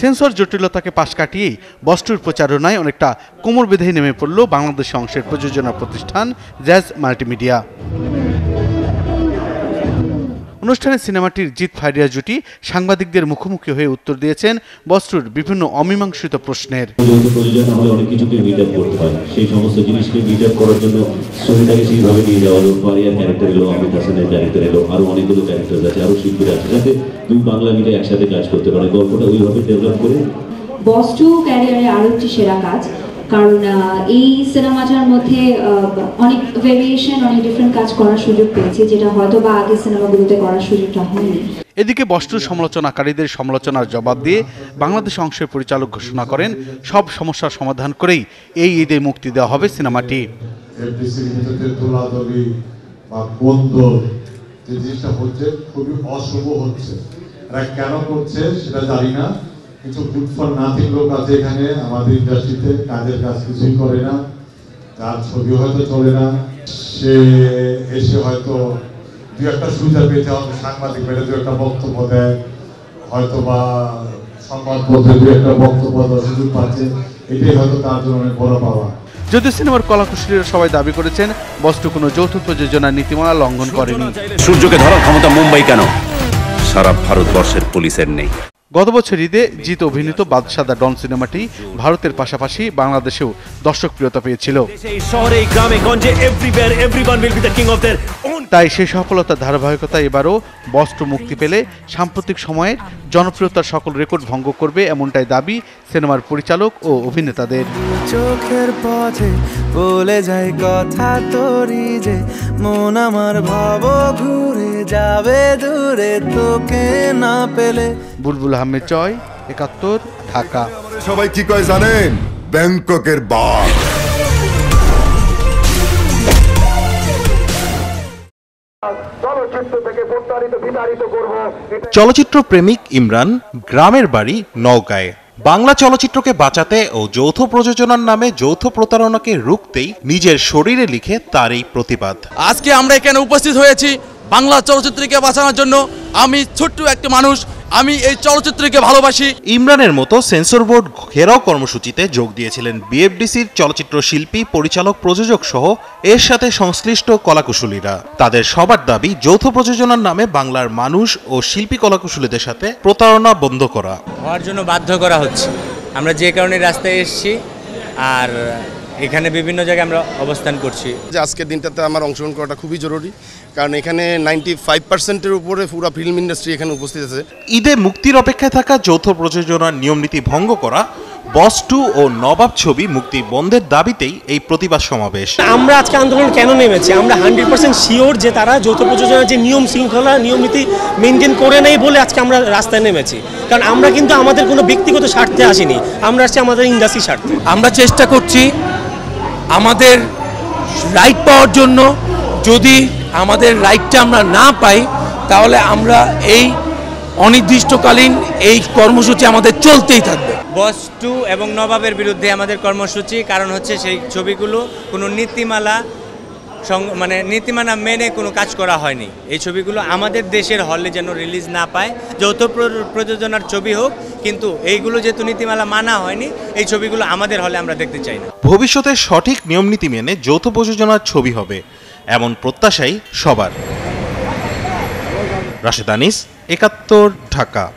Sensor জটিলতাকে পাশ কাটিয়েই বস্তুর প্রচারণায় অনেকটা কোমর বেঁধে নেমে পড়ল বাংলাদেশ অংশের প্রযোজনা প্রতিষ্ঠান জ্যাজ মাল্টিমিডিয়া। অনুষ্ঠানে সিনেমাটির জিৎ ফারিয়া জুটি সাংবাদিকদের মুখোমুখি হয়ে উত্তর দিয়েছেন বস্ত্রুর বিভিন্ন অমীমাংসিত প্রশ্নের। যৌথ প্রযোজন আমাদের অনেক কিছুকে মিট আপ করতে হয়। সেই সমস্ত জিনিসকে মিট আপ করার জন্য স্টোরিটাকে সেইভাবে নিয়ে যাওয়া হলো। পারিয়ার ক্যারেক্টার এলো অমিত হাসানের ক্যারেক্টার এলো আরও অনেকগুলো ক্যারেক্টার আছে আরও শিল্পীরা আছে যাতে দুই বাংলা মিলে একসাথে কাজ করতে পারে। গল্পটা ওইভাবে ডেভেলপ করে বস ক্যারিয়ারে আরও একটি সেরা কাজ। কারণ এই সিনেমাটার মধ্যে অনেক ভেরিয়েশন অনেক ডিফারেন্ট কাজ করার সুযোগ পেয়েছি যেটা হয়তো বা আগে সিনেমাগুলোতে করার সুযোগটা হয়নি। এদিকে বস্ত্র সমালোচনাকারীদের সমালোচনার জবাব দিয়ে বাংলাদেশ অংশের পরিচালক ঘোষণা করেন সব সমস্যার সমাধান করেই এই ঈদে মুক্তি দেওয়া হবে সিনেমাটি বা যে জিনিসটা হচ্ছে খুবই অশুভ হচ্ছে। এরা কেন করছে সেটা জানি না। কিছু গুড ফর নাথিং লোক আছে এখানে আমাদের ইন্ডাস্ট্রিতে কাজের কাজ কিছুই করে না। যার ছবি হয়তো চলে না। সে এসে হয়তো দু একটা সুবিধা পেতে হয়তো সাংবাদিক পেলে দু একটা বক্তব্য দেয় হয়তো বা সংবাদপত্রে দু একটা বক্তব্য দেওয়ার সুযোগ পাচ্ছে। এটাই হয়তো তার জন্য অনেক বড় পাওয়া। যদিও সিনেমার কলাকুশলীরা সবাই দাবি করেছেন বস্ত্র কোনো যৌথ প্রযোজনা নীতিমালা লঙ্ঘন করেনি। সূর্যকে ধরার ক্ষমতা মুম্বাই কেন? সারা ভারতবর্ষের পুলিশের নেই। গত বছর ঈদে জিত অভিনীত বাদশাদা ডন সিনেমাটি ভারতের পাশাপাশি বাংলাদেশেও দর্শক প্রিয়তা পেয়েছিল তাই সে সফলতার ধারাবাহিকতা এবারও বস্ত্র মুক্তি পেলে সাম্প্রতিক সময়ের জনপ্রিয়তার সকল রেকর্ড ভঙ্গ করবে এমনটাই দাবি সিনেমার পরিচালক ও অভিনেতাদের। চোখের পথে বলে যায় কথা তোরি যে মন আমার ভাব ঘুরে যাবে দূরে তোকে না পেলে। বুলবুল আহমেদ জয় একাত্তর ঢাকা। সবাই কি কয় জানেন? ব্যাংককের বাস চলচ্চিত্র প্রেমিক ইমরান গ্রামের বাড়ি নওগাঁয়। বাংলা চলচ্চিত্রকে বাঁচাতে ও যৌথ প্রযোজনার নামে যৌথ প্রতারণাকে রুখতেই নিজের শরীরে লিখে তার এই প্রতিবাদ। আজকে আমরা এখানে উপস্থিত হয়েছি বাংলা চলচ্চিত্রকে বাঁচানোর জন্য। আমি ছোট্ট একটি মানুষ আমি এই চলচ্চিত্রকে ভালোবাসি। ইমরানের মতো সেন্সর বোর্ড ঘেরাও কর্মসূচিতে যোগ দিয়েছিলেন বিএফডিসির চলচ্চিত্র শিল্পী পরিচালক প্রযোজক সহ এর সাথে সংশ্লিষ্ট কলাকুশলীরা। তাদের সবার দাবি যৌথ প্রযোজনার নামে বাংলার মানুষ ও শিল্পী কলাকুশলীদের সাথে প্রতারণা বন্ধ করা। হওয়ার জন্য বাধ্য করা হচ্ছে। আমরা যে কারণে রাস্তায় এসেছি আর এখানে বিভিন্ন জায়গায় আমরা অবস্থান করছি। যে আজকের দিনটাতে আমার অংশগ্রহণ করাটা খুবই জরুরি কারণ এখানে নাইনটি ফাইভ পার্সেন্টের উপরে পুরো ফিল্ম ইন্ডাস্ট্রি এখানে উপস্থিত আছে। ঈদে মুক্তির অপেক্ষায় থাকা যৌথ প্রযোজনার নিয়মনীতি ভঙ্গ করা বস টু ও নবাব ছবি মুক্তি বন্ধের দাবিতেই এই প্রতিবাদ সমাবেশ। আমরা আজকে আন্দোলন কেন নেমেছি? আমরা হান্ড্রেড পার্সেন্ট শিওর যে তারা যৌথ প্রযোজনার যে নিয়ম শৃঙ্খলা নিয়ম নীতি মেনটেন করে নেই বলে আজকে আমরা রাস্তায় নেমেছি। কারণ আমরা কিন্তু আমাদের কোনো ব্যক্তিগত স্বার্থে আসিনি। আমরা আসছি আমাদের ইন্ডাস্ট্রি স্বার্থে। আমরা চেষ্টা করছি আমাদের রাইট পাওয়ার জন্য যদি আমাদের রাইটটা আমরা না পাই, তাহলে আমরা এই অনির্দিষ্টকালীন এই কর্মসূচি আমাদের চলতেই থাকবে। বস টু এবং নবাবের বিরুদ্ধে আমাদের কর্মসূচি, কারণ হচ্ছে সেই ছবিগুলো, কোনো নীতিমালা মানে নীতিমালা মেনে কোনো কাজ করা হয়নি। এই ছবিগুলো আমাদের দেশের হলে যেন রিলিজ না পায়। যৌথ প্র- প্রযোজনার ছবি হোক, কিন্তু এইগুলো যেহেতু নীতিমালা মানা হয়নি, এই ছবিগুলো আমাদের হলে আমরা দেখতে চাই না। ভবিষ্যতে সঠিক নিয়মনীতি মেনে যৌথ প্রযোজনার ছবি হবে, এমন প্রত্যাশাই সবার। রাশেদ আনিস একাত্তর, ঢাকা।